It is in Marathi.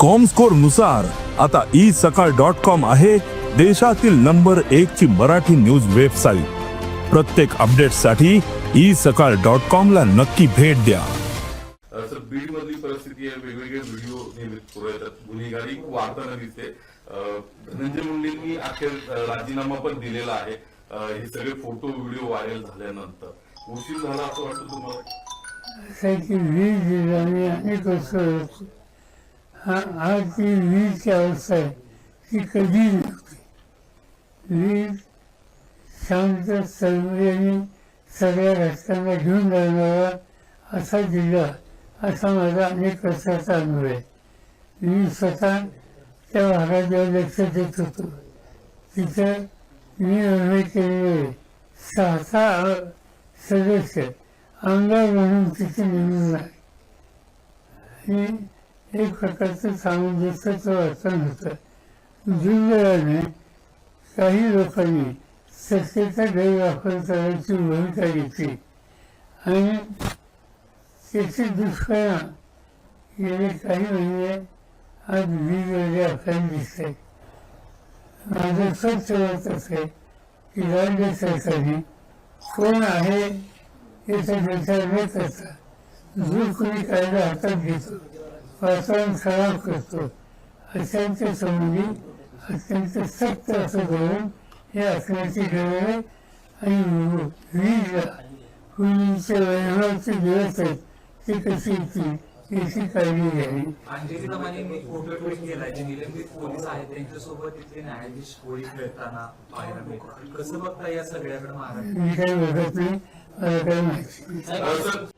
कॉमस्कोरनुसार आता ई सकाळ डॉट कॉम आहे देशातील नंबर एक ची मराठी न्यूज वेबसाईट प्रत्येक अपडेटसाठी ई सकाळ डॉट कॉम ला नक्की भेट द्या बीड मधली परिस्थिती आहे वेगवेगळे व्हिडिओ नेहमी पुढे येतात गुन्हेगारी खूप वाढताना दिसते धनंजय मुंडेंनी अखेर राजीनामा पण दिलेला आहे हे सगळे फोटो व्हिडिओ व्हायरल झाल्यानंतर उशीर झाला असं वाटतं तुम्हाला वीज दिल्याने अनेक होती हा आज ती वीजची अवस्था आहे ती कधी नव्हती वीज शांत सर्वांनी सगळ्या घटकांना घेऊन जाणारा असा जिल्हा असा माझा अनेक वर्षाचा अनुभव आहे. मी स्वतः त्या भागात जेव्हा लक्ष देत होतो. तिथं मी अनुभव केलेले सहा सहा सदस्य आमदार म्हणून तिथे निवडून आहे आणि एक प्रकारचं सामंजस्याचं वर्तन होतं. दुर्दैवाने काही लोकांनी सत्तेचा गैरवापर करायची भूमिका घेतली. आणि त्याचे दुष्परिणाम गेले काही महिने आज वेगवेगळे आपल्याला दिसत आहेत माझं स्वच्छ मत असे की राज्य सरकारने कोण आहे याचा विचार न करता जो कोणी कायदा हातात घेतो. वातावरण खराब करतो. अशांच्या संबंधी अत्यंत सक्त असं धोरण हे असण्याची गरज आहे. आणि पूर्वीचे वैभवाचे दिवस आहेत. ते कशी येतील याची काळजी घ्यावी. अंजली दमाने मी फोटो ट्विट केलाय जे निलंबित पोलीस आहेत त्यांच्यासोबत तिथले न्यायाधीश होळी खेळताना पाहायला मिळतात. कसं बघता या सगळ्याकडे मी काही बघत नाही मला काही माहिती.